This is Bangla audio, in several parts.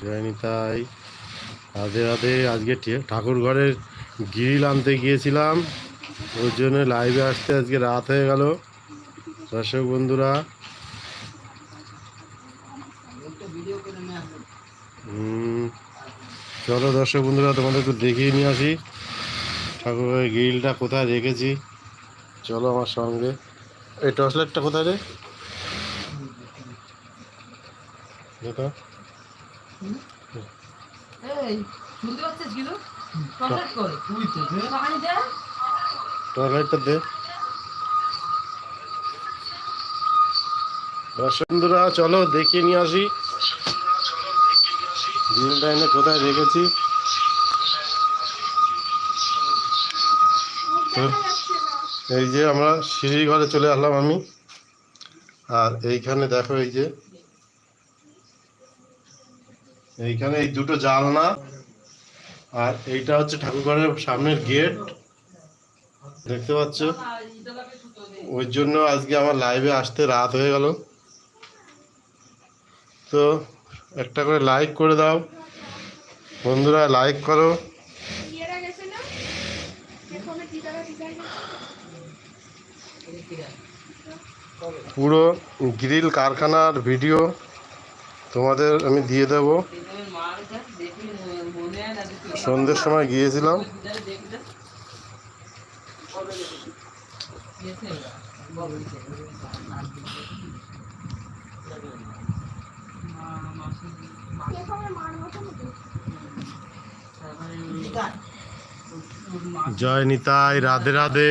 জয়নি, তাই রাধে রাধে আজকে ঠাকুর ঘরের গ্রিল আনতে গিয়েছিলাম। ওর জন্য লাইভে আসতে আজকে রাত হয়ে গেল। দর্শক বন্ধুরা চলো দর্শক বন্ধুরা, তোমাদের একটু দেখিয়ে নিয়ে আসি। ঠাকুর ঘরের গ্রিলটা কোথায় রেখেছি? চলো আমার সঙ্গে। এই টর্চ লাইটটা কোথায় রে? দেখা এই শুনতে পাচ্ছিস কিন্তু? কমপ্লিট কর। তুই তো পানি দে? টর্চ দে। বন্ধুরা চলো দেখিয়ে নিয়ে আসি। গ্রিলটা এনে কোথায় রেখেছি? তো এই যে আমরা সিঁড়ি ঘরে চলে আসলাম আমি। আর এইখানে দেখো এই যে এইখানে এই দুটো জানলা, আর এইটা হচ্ছে ঠাকুরঘরের সামনের গেট। দেখতে পাচ্ছ? ওই জন্য আজকে আমার লাইভে আসতে রাত হয়ে গেল। তো একটা করে লাইক করে দাও। বন্ধুরা লাইক করো। পুরো গ্রিল কারখানার ভিডিও তোমাদের আমি দিয়ে দেব। সন্ধ্যের সময় গিয়েছিলাম। জয় নিতাই রাধে রাধে।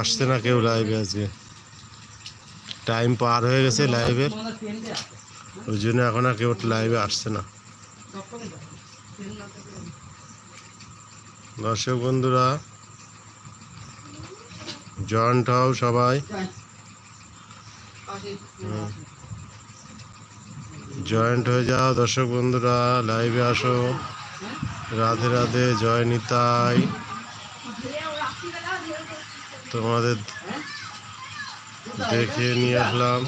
আসছে না কেউ লাইভে আজকে। টাইম পার হয়ে গেছে লাইভের ওই জন্য এখন আর কেউ লাইভে আসছে না। দর্শক বন্ধুরা জয়েন্ট হও সবাই। জয়েন্ট হয়ে যাও দর্শক বন্ধুরা লাইভে আসো। রাধে রাধে, জয় নিতাই। তোমাদের দেখে নিয়ে আসলাম।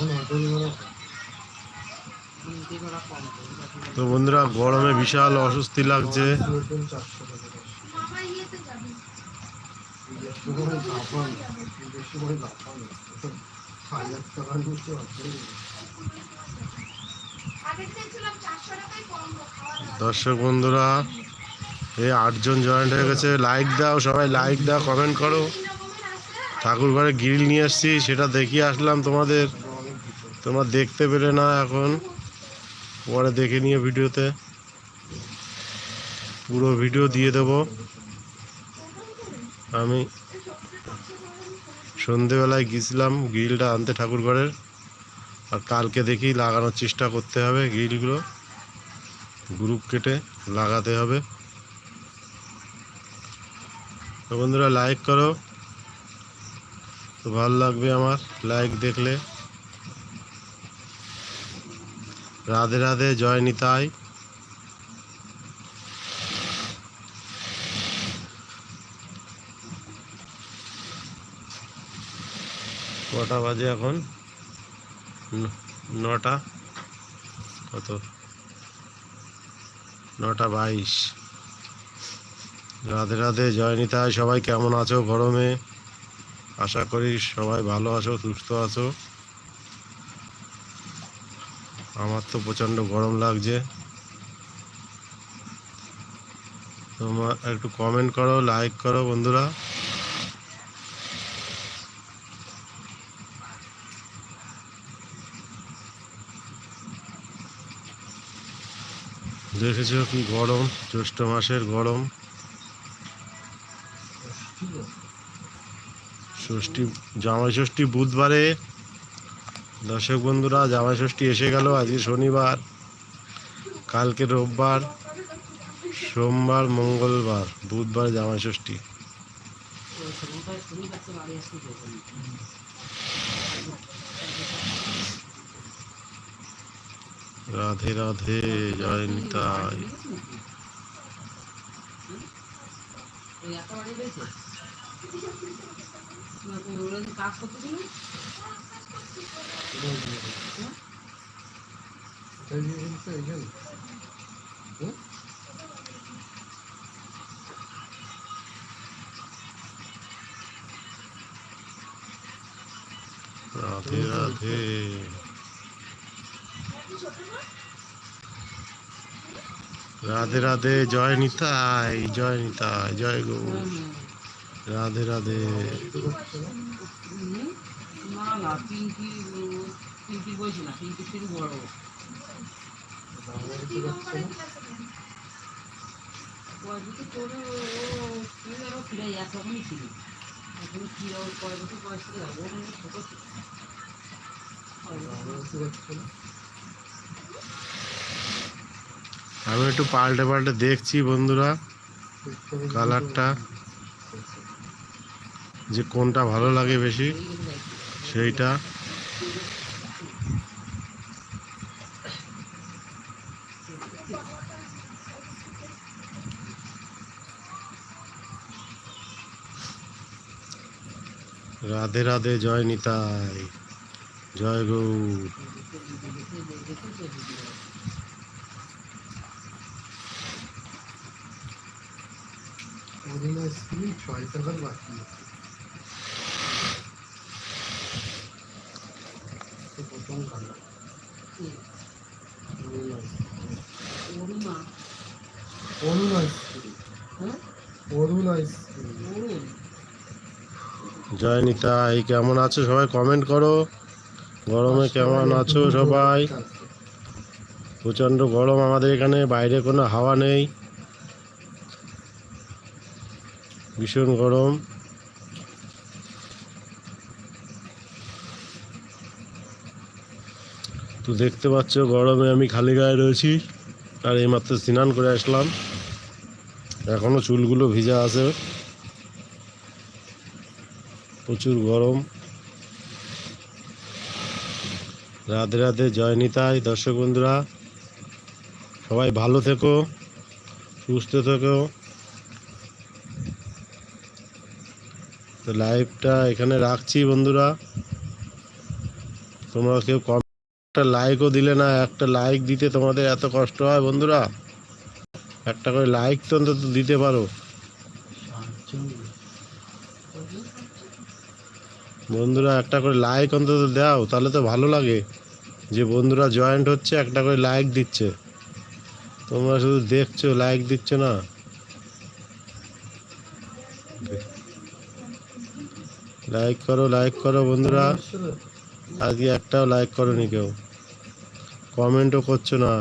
তো বন্ধুরা গরমে বিশাল অস্বস্তি লাগছে। দর্শক বন্ধুরা এই আটজন জয়েন্ট হয়ে গেছে। লাইক দাও, সবাই লাইক দাও কমেন্ট করো। ঠাকুর ঘরে গ্রিল নিয়ে এসছি সেটা দেখিয়ে আসলাম তোমাদের। তোমরা দেখতে পেলে না এখন। পরে দেখে নিয়ে ভিডিওতে। পুরো ভিডিও দিয়ে দেব। আমি সন্ধেবেলায় গিয়েছিলাম গ্রিলটা আনতে ঠাকুর ঘরের আর কালকে দেখি লাগানোর চেষ্টা করতে হবে গ্রিলগুলো গ্রুপ কেটে লাগাতে হবে। তো বন্ধুরা লাইক করো। তো ভালো লাগবে আমার লাইক দেখলে। রাধে রাধে, জয় নিতাই। কটা বাজে এখন? নটা। কত? নটা বাইশ। রাধে রাধে, জয় নিতাই। সবাই কেমন আছো গরমে? আশা করি সবাই ভালো আছো, সুস্থ আছো। আমার তো প্রচণ্ড গরম লাগছে। তোমার একটু কমেন্ট করো লাইক করো বন্ধুরা। দেখেছ কি গরম, জ্যৈষ্ঠ মাসের গরম। ষষ্ঠী, জামাই ষষ্ঠী বুধবারে। দর্শক বন্ধুরা, জামাই ষষ্ঠী এসে গেল আজকে শনিবার। কালকে রোববার, সোমবার, মঙ্গলবার, বুধবার জামাই ষষ্ঠী। রাধে রাধে, জয় নিতাই। রাধে রাধে। রাধে রাধে। জয় নিতাই জয় নিতাই জয় গৌ রাধে রাধে। না না পিঙ্কি পিঙ্কি বলছি না পিঙ্কি বড়। ফিরে ছিল। এখন বয়স থেকে যাব ছোটো? আমি একটু পাল্টে পাল্টে দেখছি বন্ধুরা কালারটা। যে কোনটা ভালো লাগে বেশি। সেইটা রাধে রাধে, জয় নিতাই, জয় গৌর ছয় টাকার বাকি আছে অরুণা। অরুণ আইসক্রিম হ্যাঁ? Arun ice cream Arun. জয় নিতাই কেমন আছো? সবাই কমেন্ট করো। গরমে কেমন আছো সবাই? প্রচণ্ড গরম আমাদের এখানে বাইরে কোনো হাওয়া নেই। ভীষণ গরম। তো দেখতে পাচ্ছ, গরমে আমি খালি গায়ে রয়েছি। আর এইমাত্র স্নান করে আসলাম। এখনও চুলগুলো ভিজা আছে। প্রচুর গরম। রাধে রাধে, জয় নিতাই। দর্শক বন্ধুরা, সবাই ভালো থেকো, সুস্থ থেকো। তো লাইভটা এখানে রাখছি বন্ধুরা। তোমরা কেউ কম একটা লাইকও দিলে না, একটা লাইক দিতে তোমাদের এত কষ্ট হয় বন্ধুরা? একটা করে লাইক তো অন্তত দিতে পারো। বন্ধুরা, একটা করে লাইক অন্তত দাও, তাহলে তো ভালো লাগে। যে বন্ধুরা জয়েন্ট হচ্ছে, একটা করে লাইক দিচ্ছে। তোমরা শুধু দেখছ লাইক দিচ্ছ না। লাইক করো লাইক করো বন্ধুরা। আজকে একটাও লাইক করোনি কেউ। কমেন্টও করছ না।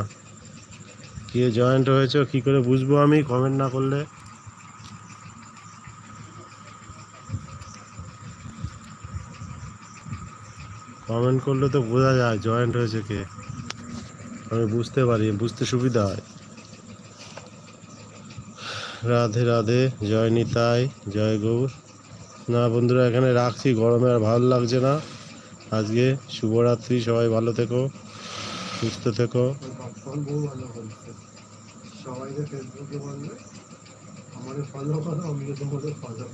কে জয়েন্ট হয়েছে, কি করে বুঝব আমি কমেন্ট না করলে? কমেন্ট করলে তো বোঝা যায় জয়েন্ট হয়েছে কে। আমি বুঝতে পারি, বুঝতে সুবিধা হয়। রাধে রাধে, জয় নিতাই, জয় গৌর। না বন্ধুরা, এখানে রাখছি, গরমে আর ভালো লাগছে না। আজকে শুভরাত্রি, সবাই ভালো থেকো। সুস্থ থেকো। সবাইকে ফেসবুকে বলবে আমাদের ফলো করো আমিও তোমাদের ফলো